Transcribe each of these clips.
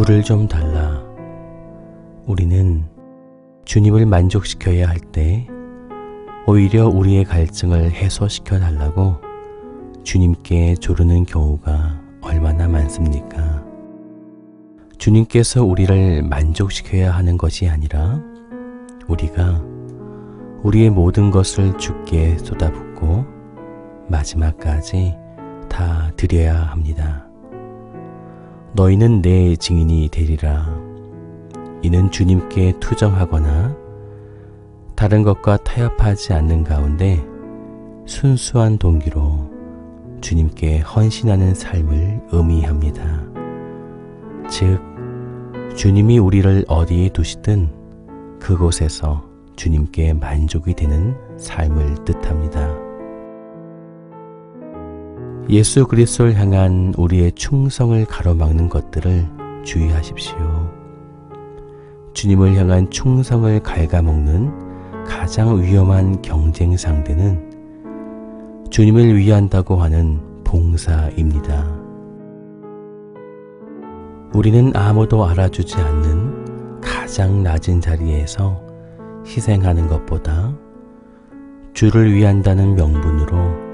물을 좀 달라. 우리는 주님을 만족시켜야 할 때 오히려 우리의 갈증을 해소시켜 달라고 주님께 조르는 경우가 얼마나 많습니까? 주님께서 우리를 만족시켜야 하는 것이 아니라 우리가 우리의 모든 것을 주께 쏟아붓고 마지막까지 다 드려야 합니다. 너희는 내 증인이 되리라. 이는 주님께 투정하거나 다른 것과 타협하지 않는 가운데 순수한 동기로 주님께 헌신하는 삶을 의미합니다. 즉, 주님이 우리를 어디에 두시든 그곳에서 주님께 만족이 되는 삶을 뜻합니다. 예수 그리스도를 향한 우리의 충성을 가로막는 것들을 주의하십시오. 주님을 향한 충성을 갉아먹는 가장 위험한 경쟁 상대는 주님을 위한다고 하는 봉사입니다. 우리는 아무도 알아주지 않는 가장 낮은 자리에서 희생하는 것보다 주를 위한다는 명분으로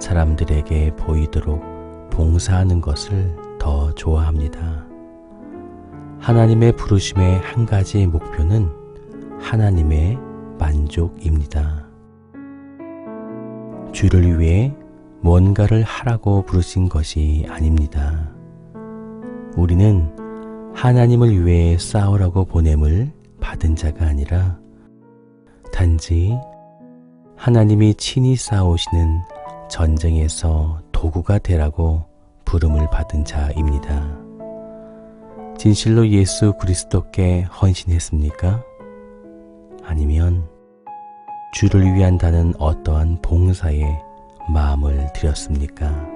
사람들에게 보이도록 봉사하는 것을 더 좋아합니다. 하나님의 부르심의 한 가지 목표는 하나님의 만족입니다. 주를 위해 뭔가를 하라고 부르신 것이 아닙니다. 우리는 하나님을 위해 싸우라고 보냄을 받은 자가 아니라 단지 하나님이 친히 싸우시는 전쟁에서 도구가 되라고 부름을 받은 자입니다. 진실로 예수 그리스도께 헌신했습니까? 아니면 주를 위한다는 어떠한 봉사에 마음을 들였습니까?